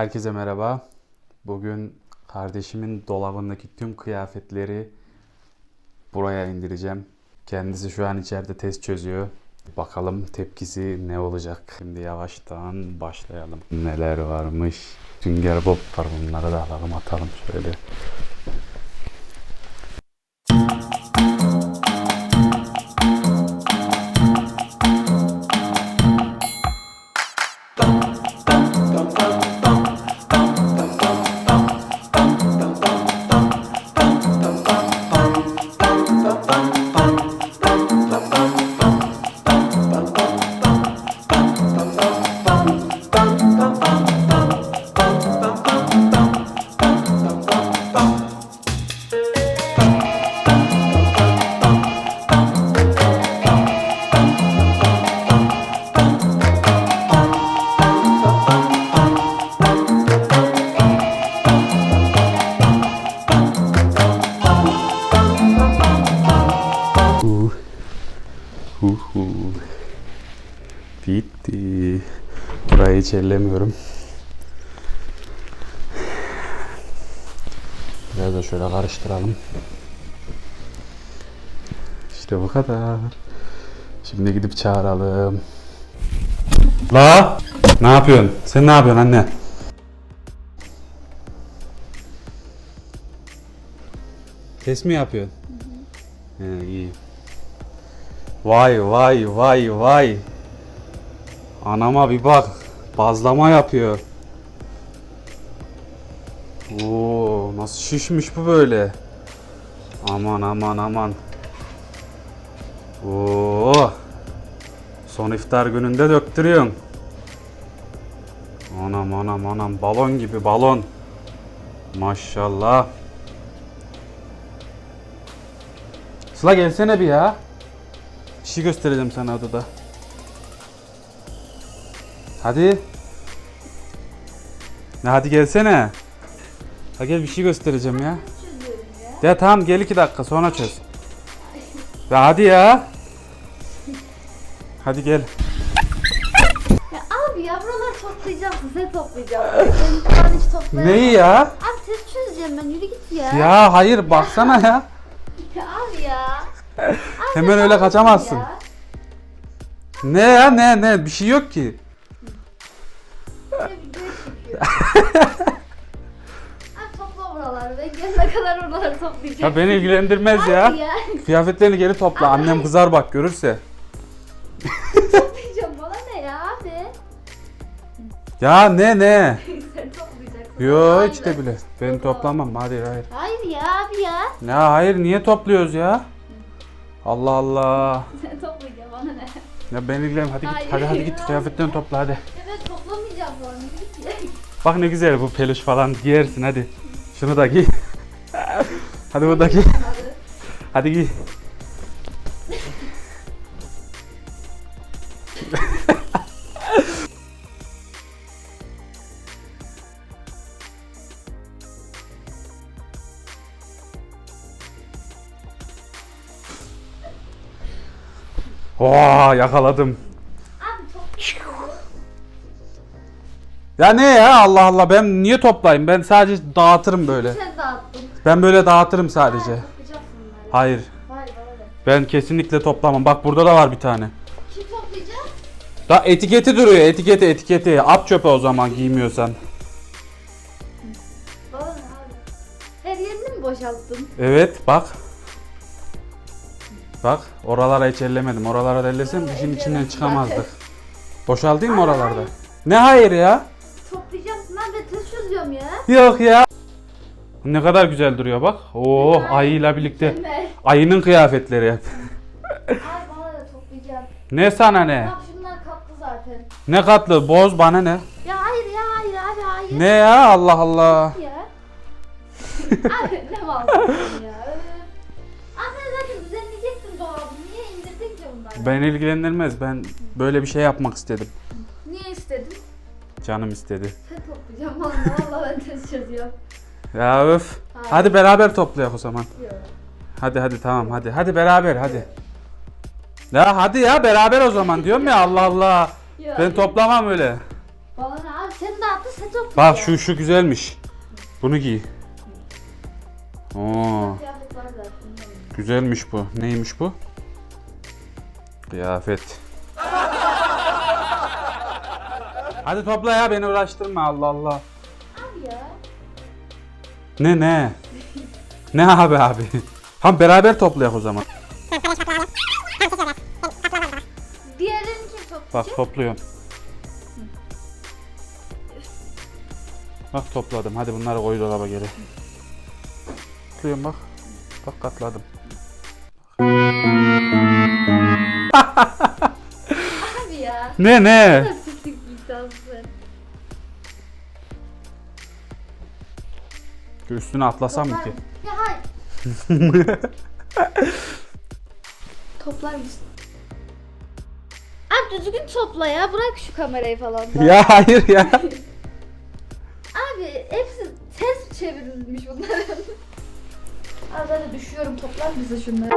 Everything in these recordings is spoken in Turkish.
Herkese merhaba. Bugün kardeşimin dolabındaki tüm kıyafetleri buraya indireceğim. Kendisi şu an içeride test çözüyor. Bakalım tepkisi ne olacak. Şimdi yavaştan başlayalım. Neler varmış. Sünger Bob var bunları da alalım atalım şöyle. Hu. Hiç ellemiyorum. Biraz da şöyle karıştıralım. İşte bu kadar. Şimdi gidip çağıralım. La! Ne yapıyorsun? Sen ne yapıyorsun anne? Test mi yapıyorsun? He, iyi. Vay vay vay vay. Anama bir bak. Bazlama yapıyor. Oo, nasıl şişmiş bu böyle? Aman aman aman. Oo. Son iftar gününde döktürüyorsun. Anam anam anam balon gibi balon. Maşallah. Sıla gelsene bir ya. Bir şey göstereceğim sana odada. Hadi. Ne hadi gelsene. Ha gel bir şey göstereceğim ya. Ya tamam gel iki dakika sonra çöz. Ya hadi ya. Hadi gel. Ya abi ya buraları toplayacaksın, sen toplayacaksın. Ben şu an hiç toplayamam. Neyi ya? Abi test çözeceğim ben, yürü git ya. Ya hayır baksana ya. Ya abi ya. Abi Hemen öyle kaçamazsın. ya? Ne ya ne ne bir şey yok ki. Abi topla buraları, ben gelene kadar oraları toplayacağım. Ya beni ilgilendirmez ya. ya. Kıyafetlerini geri topla. Abi. Annem kızar bak görürse. Toplayacağım bana ne ya abi? Ya ne ne? sen toplayacaksın. Yo Abi. hiç de bile. Ben toplamam. Hadi hayır. Hayır ya abi ya. Ya hayır niye topluyoruz ya? Allah Allah. Sen toplayacaksın bana ne? Ya ben ilgilen hadi git. Hayır. Hadi hadi git kıyafetlerini topla hadi. Bak ne güzel bu peluş falan giyersin hadi. Şunu da giy. hadi bu da giy. Hadi giy. Oo yakaladım. Ya ne ya Allah Allah ben niye toplayayım? Ben sadece dağıtırım böyle. Sen dağıttın. Ben böyle dağıtırım sadece. Toplayacaksın bunları. Hayır. Hayır bana ne? Ben kesinlikle toplamam. Bak burada da var bir tane. Kim toplayacak? Da etiketi duruyor. Etiketi etiketi. At çöpe o zaman giymiyorsan. Ne abi? Her yerini mi boşalttın? Evet bak. Bak oralara hiç ellemedim. Oralara da ellesem işin içinden çıkamazdık. Boşaltayım mı oralarda? Ne hayır ya? Çözüyorum ya. Yok ya. Ne kadar güzel duruyor bak. Oo ayıyla birlikte. Ayının kıyafetleri hep. Ay bana da toplayacağım. Ne sana ne? Bak şunlar katlı zaten. Ne katlı boz bana ne? Ya hayır ya hayır abi hayır. Ne ya Allah Allah. Ya. abi ne yapıyorsun ya. Sen zaten düzenleyecektin dolabı. Niye indirdin ki bunları? Ben ilgilendirmez. Ben böyle bir şey yapmak istedim. Niye istedin? Canım istedi. Sen toplayacağım valla valla ben test çözüyorum. Ya öf. Hayır. Hadi beraber toplayak o zaman. Yok. Hadi hadi tamam hadi. Hadi beraber hadi. Ya hadi ya beraber o zaman diyorum ya Allah Allah. Yok. Ben toplamam öyle. Bana abi sen dağıttın sen topla. Bak şu şu güzelmiş. Bunu giy. Oo, güzelmiş bu. Neymiş bu? Kıyafet. Hadi topla ya beni uğraştırma Allah Allah. Abi ya. Ne ne? ne abi abi? Ham beraber toplayak o zaman. Diğerini kim toplayacak? Bak topluyorum. Bak topladım. Hadi bunları koy dolaba geri. Topluyorum bak. Bak katladım. Abi ya. Ne ne? Üstüne atlasam mı ki? Ya hayır. Toplar mısın? Abi düzgün topla ya. Bırak şu kamerayı falan da. ya hayır ya. Abi hepsi ters çevrilmiş bunların. Az hadi düşüyorum toplar mısın şunları?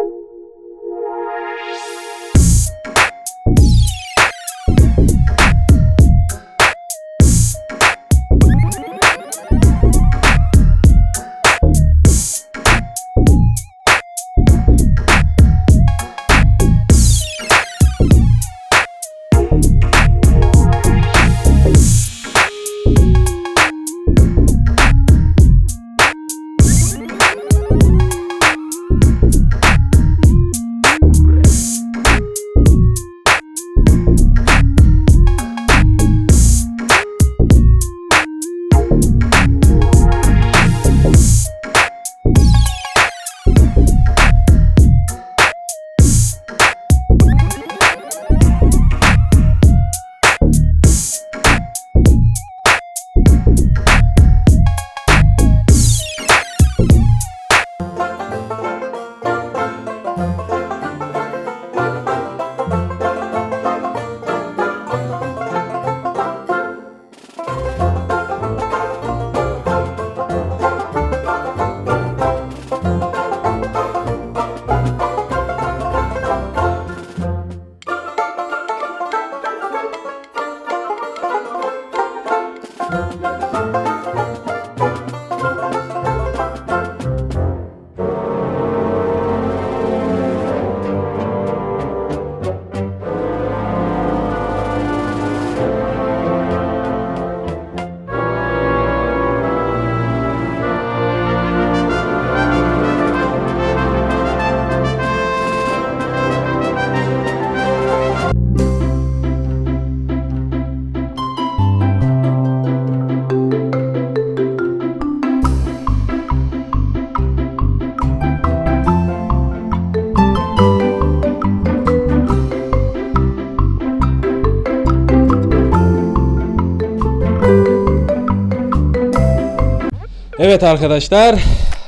Evet arkadaşlar.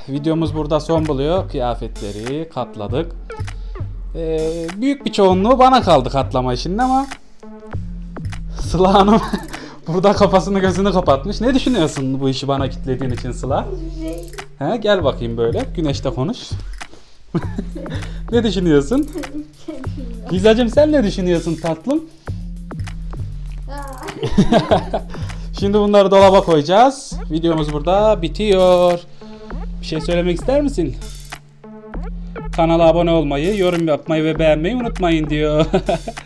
Videomuz burada son buluyor. Kıyafetleri katladık. Ee, büyük bir çoğunluğu bana kaldı katlama işinde ama Sıla Hanım burada kafasını gözünü kapatmış. Ne düşünüyorsun bu işi bana kitlediğin için Sıla? He, gel bakayım böyle. Güneşte konuş. ne düşünüyorsun? Gizacım sen ne düşünüyorsun tatlım? Şimdi bunları dolaba koyacağız. Videomuz burada bitiyor. Bir şey söylemek ister misin? Kanala abone olmayı, yorum yapmayı ve beğenmeyi unutmayın diyor.